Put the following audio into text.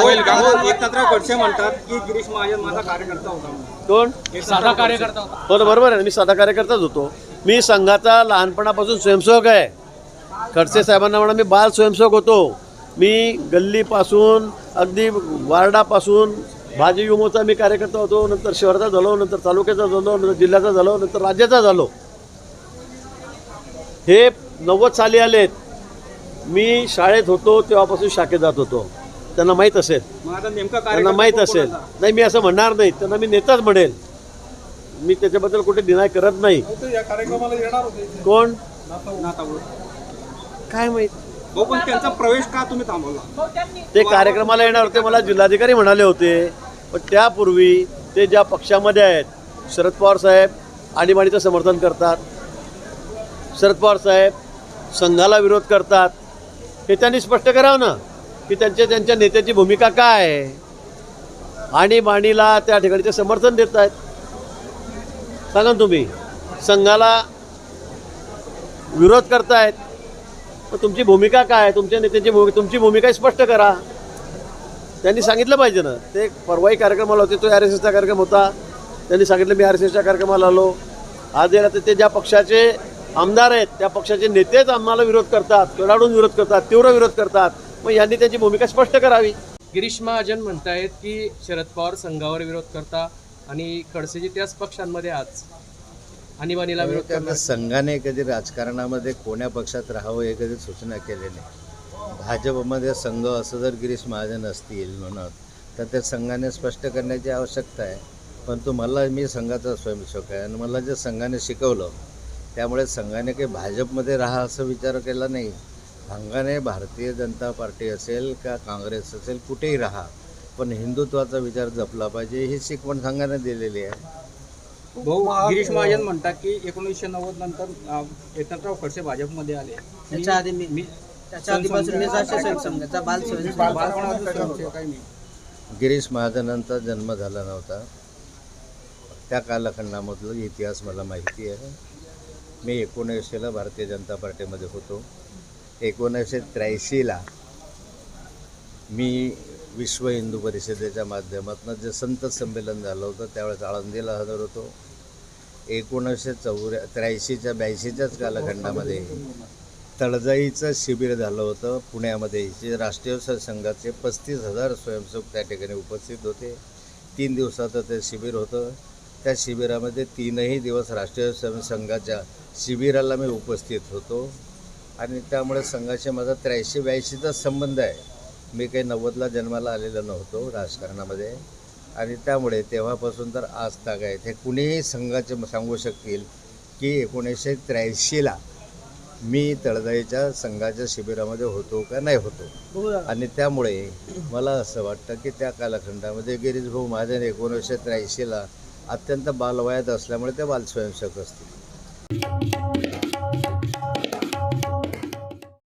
एकनाथराव खडसे म्हणतात की गिरीश महाजन माझा कार्यकर्ता होता. कोण? साधा कार्यकर्ता होता. हो बरोबर आहे. मी साधा कार्यकर्ताच होतो. मी संघाचा लहानपणापासून स्वयंसेवक आहे. खडसे साहेबांना म्हणा मी बाल स्वयंसेवक होतो. मी गल्लीपासून अगदी वार्डापासून भाजी युमोचा मी कार्यकर्ता होतो. नंतर शहराचा झालो नंतर तालुक्याचा झालो नंतर जिल्ह्याचा झालो नंतर राज्याचा झालो. हे नव्वद साली आलेत. मी शाळेत होतो तेव्हापासून शाखेत जात होतो. त्यांना माहीत असेल. मग आता नेमका त्यांना माहीत असेल? नाही मी असं म्हणणार नाही. त्यांना मी नेताच म्हणेल. मी त्याच्याबद्दल कुठे डिनाय करत नाही. कोण. काय माहीत? त्यांचा प्रवेश का तुम्ही थांबवला? ते कार्यक्रमाला येणार होते मला जिल्हाधिकारी म्हणाले होते. पण त्यापूर्वी ते ज्या पक्षामध्ये आहेत शरद पवार साहेब आणीबाणीचं समर्थन करतात. शरद पवार साहेब संघाला विरोध करतात. हे त्यांनी स्पष्ट करावं ना? की त्यांच्या त्यांच्या नेत्याची भूमिका काय आहे? आणीबाणीला त्या ठिकाणी समर्थन देत आहेत. सांगा तुम्ही संघाला विरोध करतायत मग तुमची भूमिका काय आहे? तुमच्या नेत्यांची भूमिका तुमची भूमिका स्पष्ट करा. त्यांनी सांगितलं पाहिजे ना. ते परवाही कार्यक्रमाला होते तो आर एस एसचा कार्यक्रम होता. त्यांनी सांगितलं मी आर एस एसच्या कार्यक्रमाला आलो. आज याला ते ज्या पक्षाचे आमदार आहेत त्या पक्षाचे नेतेच आम्हाला विरोध करतात. कडाडून विरोध करतात तीव्र विरोध करतात. मग यांनी त्यांची भूमिका स्पष्ट करावी. गिरीश महाजन म्हणतायत की शरद पवार संघावर विरोध करता आणि खडसेजी त्याच पक्षांमध्ये आज आणीबाणीला विरोध करणार संघाने कधी राजकारणामध्ये कोण्या पक्षात राहावं हे कधी सूचना केली नाही. भाजपमध्ये संघ असं जर गिरीश महाजन असतील म्हणत तर त्या संघाने स्पष्ट करण्याची आवश्यकता आहे. परंतु मला मी संघाचा स्वयंसेवक आहे आणि मला जे संघाने शिकवलं त्यामुळे संघाने काही भाजपमध्ये राहा असं विचार केला नाही. संघाने भारतीय जनता पार्टी असेल का काँग्रेस असेल कुठेही राहा. पण हिंदुत्वाचा विचार जपला पाहिजे ही शिकवण संघाने दिलेली आहे. भाऊ गिरीश महाजन म्हणतात की एकोणीसशे नव्वद नंतर एकनाथराव खडसे भाजपमध्ये आले. त्याच्या आधी मी मी त्याच्या आधीपासून मी राष्ट्रीय संघाचा बाल स्वयंसेवक बालपणापासून स्वयंसेवक आहे मी गिरीश महाजनांचा जन्म झाला नव्हता. त्या कालखंडामधलं इतिहास मला माहिती आहे. मी एकोणऐंशीला भारतीय जनता पार्टीमध्ये होतो. एकोणीसशे त्र्याऐंशीला मी विश्व हिंदू परिषदेच्या माध्यमातून जे संत संमेलन झालं होतं त्यावेळेस आळंदीला हजर होतो. एकोणीसशे चौऱ्या त्र्याऐंशीच्या ब्याऐंशीच्याच कालखंडामध्ये तळजाईचं शिबिर झालं होतं. पुण्यामध्ये जे राष्ट्रीय संघाचे पस्तीस हजार स्वयंसेवक त्या ठिकाणी उपस्थित होते. तीन दिवसाचं ते शिबिर होतं. त्या शिबिरामध्ये तीनही दिवस राष्ट्रीय स्वयं संघाच्या शिबिराला मी उपस्थित होतो. आणि त्यामुळे संघाशी माझा त्र्याऐंशी ब्याऐंशीचा संबंध आहे. मी काही नव्वदला जन्माला आलेलो नव्हतो राजकारणामध्ये. आणि त्यामुळे तेव्हापासून तर आज ताग आहेत हे कुणीही संघाचे सांगू शकतील की एकोणीसशे त्र्याऐंशीला मी तळजाईच्या संघाच्या शिबिरामध्ये होतो का नाही होतो. आणि त्यामुळे मला असं वाटतं की त्या कालखंडामध्ये गिरीश भाऊ महाजन एकोणीसशे त्र्याऐंशीला अत्यंत बालवयात असल्यामुळे ते बाल स्वयंसेवक असतील.